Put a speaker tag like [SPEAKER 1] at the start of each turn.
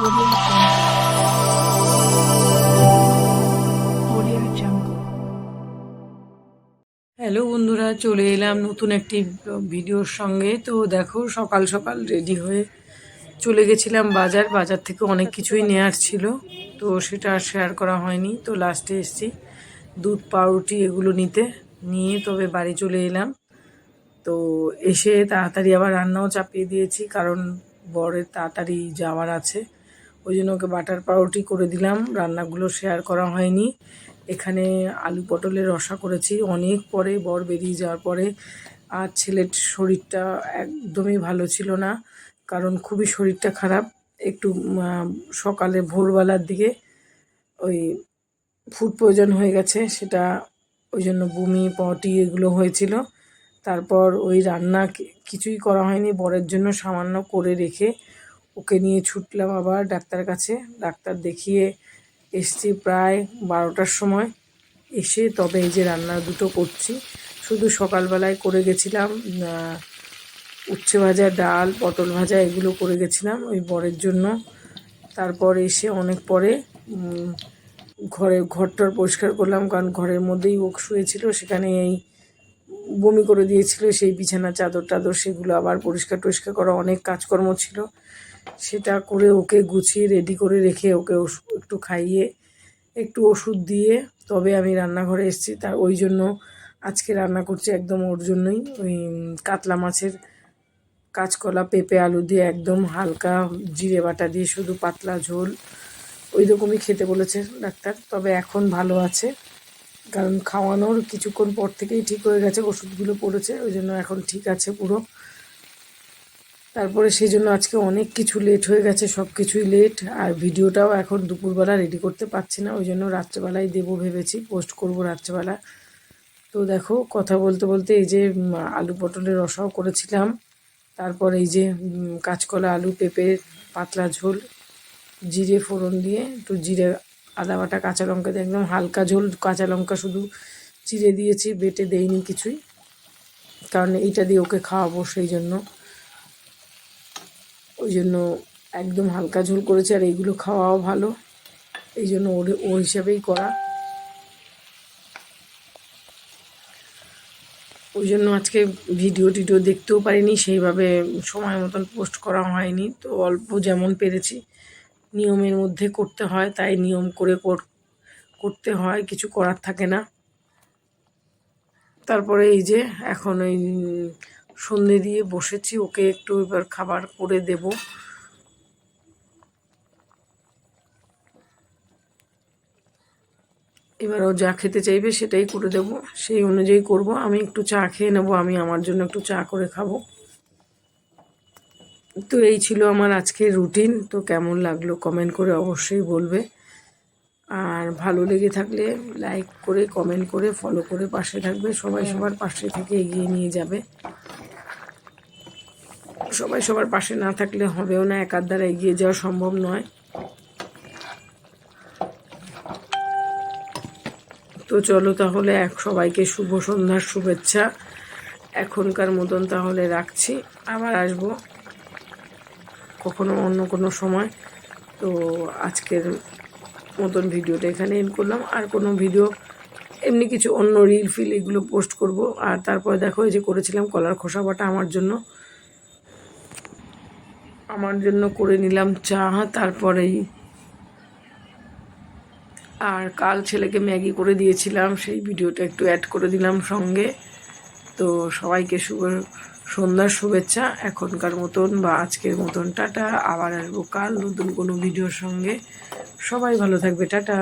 [SPEAKER 1] Hello বন্ধুরা, চলে এলাম নতুন একটি ভিডিওর সঙ্গে। তো দেখো, সকাল সকাল রেডি হয়ে চলে গেছিলাম বাজার। বাজার থেকে অনেক কিছুই নেওয়ার ছিল, তো সেটা আর শেয়ার করা হয়নি। তো লাস্টে এসেছি, দুধ, পাউরুটি এগুলো নিতে। নিয়ে তবে বাড়ি চলে এলাম। তো এসে তাড়াতাড়ি আবার রান্নাও চাপিয়ে দিয়েছি, কারণ বরের তাড়াতাড়ি যাওয়ার আছে। ওই জন্য ওকে বাটার পাউরুটি করে দিলাম। রান্নাগুলো শেয়ার করা হয়নি। এখানে আলু পটলের রসা করেছি। অনেক পরে বর বেরিয়ে যাওয়ার পরে আর ছেলের শরীরটা একদমই ভালো ছিল না, কারণ খুবই শরীরটা খারাপ। একটু সকালে ভোরবেলার দিকে ওই ফুড প্রয়োজন হয়ে গেছে, সেটা ওই জন্য বমি, পটি এগুলো হয়েছিল। তারপর ওই রান্না কিছুই করা হয়নি। বরের জন্য সামান্য করে রেখে ওকে নিয়ে ছুটলাম আবার ডাক্তার কাছে। ডাক্তার দেখিয়ে এসছি প্রায় বারোটার সময়। এসে তবে এই যে রান্না দুটো করছি। শুধু সকালবেলায় করে গেছিলাম উচ্ছে ভাজা, ডাল, পটল ভাজা, এগুলো করে গেছিলাম ওই বরের জন্য। তারপর এসে অনেক পরে ঘরে ঘরটর পরিষ্কার করলাম কারণ ঘরের মধ্যেই ওক শুয়েছিল, সেখানে এই বমি করে দিয়েছিল, সেই বিছানা চাদর টাদর সেগুলো আবার পরিষ্কার টরিষ্কার করা অনেক কাজকর্ম ছিল। সেটা করে ওকে গুছিয়ে রেডি করে রেখে ওকে একটু খাইয়ে, একটু ওষুধ দিয়ে তবে আমি রান্নাঘরে এসেছি। তা ওই জন্য আজকে রান্না করছি একদম ওর জন্যই, ওই কাতলা মাছের কাঁচকলা, পেঁপে, আলু দিয়ে একদম হালকা জিরে বাটা দিয়ে শুধু পাতলা ঝোল। ওই রকমই খেতে বলেছে ডাক্তার, তবে এখন ভালো আছে। কারণ খাওয়ানোর কিছুক্ষণ পর থেকেই ঠিক হয়ে গেছে, ওষুধগুলো পড়েছে, ওই জন্য এখন ঠিক আছে পুরো। তারপরে সেই জন্য আজকে অনেক কিছু লেট হয়ে গেছে, সব কিছুই লেট আর ভিডিওটাও এখন দুপুরবেলা রেডি করতে পারছি না, ওই জন্য রাত্রেবেলায় দেবো ভেবেছি পোস্ট করব রাত্রেবেলা। তো দেখো, কথা বলতে বলতে এই যে আলু পটলের রসাও করেছিলাম, তারপর এই যে কাঁচকলা, আলু, পেঁপে, পাতলা ঝোল, জিরে ফোড়ন দিয়ে, একটু জিরে, আদা বাটা, কাঁচা লঙ্কা দিয়ে, একদম হালকা ঝোল, কাঁচা লঙ্কা শুধু চিড়ে দিয়েছি, বেটে দেইনি কিছুই, কারণ এইটা দিয়ে ওকে খাওয়াবো সেই জন্য। ওই জন্য একদম হালকা ঝোল করেছে আর এইগুলো খাওয়াও ভালো। এই জন্য ওর, ও হিসাবেই করা। ওই জন্য আজকে ভিডিও টিডিও দেখতেও পারিনি, সেইভাবে সময় মতন পোস্ট করা হয়নি। তো অল্প যেমন পেরেছি, নিয়মের মধ্যে করতে হয়, তাই নিয়ম করে কর- করতে হয়, কিছু করার থাকে না। তারপরে এই যে এখন ওই সন্ধে দিয়ে বসেছি, ওকে একটু এবার খাবার করে দেব। এবার ও যা খেতে চাইবে সেটাই করে দেব, সেই অনুযায়ী করব। আমি একটু চা খেয়ে নেব, আমি আমার জন্য একটু চা করে খাব। তো এই ছিল আমার আজকের রুটিন, তো কেমন লাগল কমেন্ট করে অবশ্যই বলবে। আর ভালো লেগে থাকলে লাইক করে, কমেন্ট করে, ফলো করে পাশে থাকবে, সবাই সবার পাশে থেকে এগিয়ে নিয়ে যাবে। সবাই সবার পাশে না থাকলে হবেও না একার দ্বারা এগিয়ে যাওয়া সম্ভব নয়। তো চলো তাহলে এক সবাইকে শুভ সন্ধ্যার শুভেচ্ছা। এখনকার মতন তাহলে রাখছি। আবার আসব কখনো অন্য কোনো সময়। তো আজকের মতন ভিডিওটা এখানে এন্ড করলাম। আর কোনো ভিডিও, এমনি কিছু অন্য রিল ফিল এগুলো পোস্ট করব। আর তারপরে দেখো যে করেছিলাম কলার খোসা বাটা আমার জন্য। আমার জন্য করে নিলাম চা, তারপরেই আর কাল ছেলেকে ম্যাগি করে দিয়েছিলাম, সেই ভিডিওটা একটু অ্যাড করে দিলাম সঙ্গে। তো সবাইকে শুভ, সন্ধ্যার শুভেচ্ছা, এখনকার মতন বা আজকের মতন। টাটা, আবার আসব কাল নতুন কোনো ভিডিওর সঙ্গে। সবাই ভালো থাকবে, টাটা।